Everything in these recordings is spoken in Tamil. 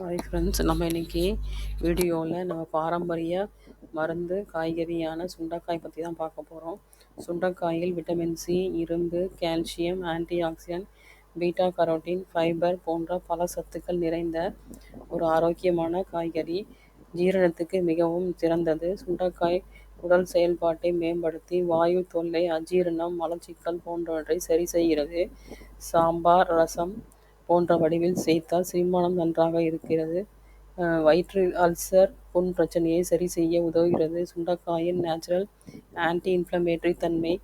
ஹாய் ஃப்ரெண்ட்ஸ் நம்ம இன்னைக்கு வீடியோவில் நம்ம பாரம்பரிய மருந்து காய்கறியான சுண்டைக்காய் பற்றி தான் பார்க்க போகிறோம் சுண்டைக்காயில் விட்டமின் சி இரும்பு calcium antioxidant beta carotene fibre போன்ற பல சத்துக்கள் நிறைந்த ஒரு ஆரோக்கியமான காய்கறி. ஜீரணத்துக்கு மிகவும் சிறந்தது. சுண்டைக்காய் உடல் செயல்பாட்டை மேம்படுத்தி வாயு தொல்லை அஜீரணம் மலச்சிக்கல் போன்றவற்றை சரி செய்கிறது. சாம்பார் ரசம் போன்ற வடிவில் சேர்த்தால் செரிமானம் நன்றாக இருக்கிறது. வயிற்றில் வயிற்று அல்சர் புண் பிரச்சனையை சரி செய்ய உதவுகிறது. சுண்டைக்காயின் நேச்சுரல் ஆன்டி இன்ஃப்ளமேட்டரி தன்மை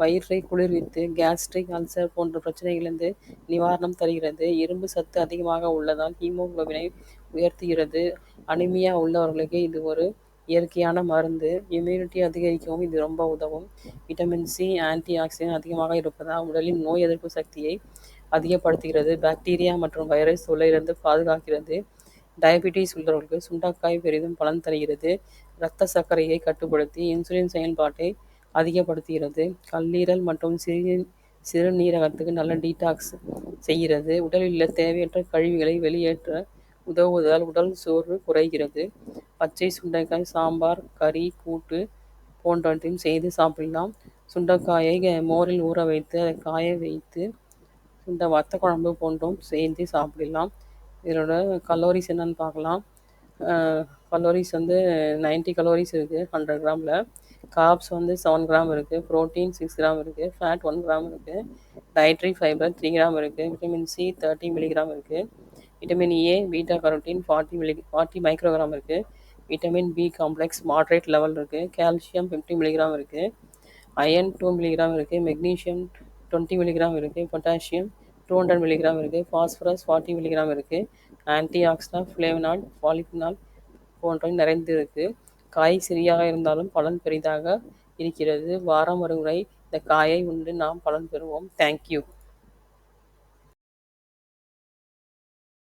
வயிற்றை குளிர்வித்து கேஸ்ட்ரிக் அல்சர் போன்ற பிரச்சனைகளிலிருந்து நிவாரணம் தருகிறது. இரும்பு சத்து அதிகமாக உள்ளதால் ஹீமோகுளோபினை உயர்த்துகிறது. அனிமியா உள்ளவர்களுக்கு இது ஒரு இயற்கையான மருந்து இம்யூனிட்டி அதிகரிக்கவும் இது ரொம்ப உதவும். விட்டமின் சி ஆன்டி ஆக்சிடென்ட் அதிகமாக இருப்பதால் உடலின் நோய் எதிர்ப்பு சக்தியை அதிகப்படுத்துகிறது. பாக்டீரியா மற்றும் வைரஸ் தொல்லையிலிருந்து பாதுகாக்கிறது. டயபிட்டிஸ் உள்ளவர்களுக்கு சுண்டக்காய் பெரிதும் பலன் தருகிறது. இரத்த சர்க்கரையை கட்டுப்படுத்தி இன்சுலின் செயல்பாட்டை அதிகப்படுத்துகிறது. கல்லீரல் மற்றும் சிறு சிறுநீரகத்துக்கு நல்ல டீடாக்ஸ் செய்கிறது. உடலில் உள்ள தேவையற்ற கழிவுகளை வெளியேற்ற உதவுவதால் உடல் சோர்வு குறைகிறது. பச்சை சுண்டைக்காய் சாம்பார் கறி கூட்டு போன்றவற்றையும் செய்து சாப்பிடலாம். சுண்டைக்காயை மோரில் ஊற வைத்து அதை காய வைத்து இந்த வத்த குழம்பு போன்றும் சேர்ந்து சாப்பிடலாம். இதோட கலோரிஸ் என்னன்னு பார்க்கலாம். கலோரிஸ் வந்து 90 கலோரிஸ் இருக்குது ஹண்ட்ரட் கிராமில் காப்ஸ் வந்து செவன் கிராம் இருக்குது ப்ரோட்டீன் சிக்ஸ் கிராம் இருக்குது ஃபேட் ஒன் கிராம் இருக்குது டயட்ரி ஃபைபர் த்ரீ கிராம் இருக்குது விட்டமின் சி தேர்ட்டி மில்லிகிராம் இருக்குது vitamin A beta carotene forty milli forty microgram இருக்குது vitamin B complex moderate level இருக்குது கால்சியம் ஃபிஃப்டி மில்லிகிராம் இருக்குது அயன் டூ மில்லிகிராம் இருக்குது மெக்னீஷியம் டுவெண்ட்டி மில்லிகிராம் இருக்குது பொட்டாசியம் டூ ஹண்ட்ரட் மில்லிகிராம் இருக்குது ஃபாஸ்பரஸ் ஃபார்ட்டி மில்லிகிராம் இருக்குது ஆன்டி ஆக்சிடன்ட் ஃப்ளேவனால் பாலிஃபினால் போன்றவை நிறைந்து இருக்குது காய் சிறியாக இருந்தாலும் பலன் பெரிதாக இருக்கிறது. வாரம் ஒரு முறை இந்த காயை உண்டு. நாம் பலன் பெறுவோம். தேங்க்யூ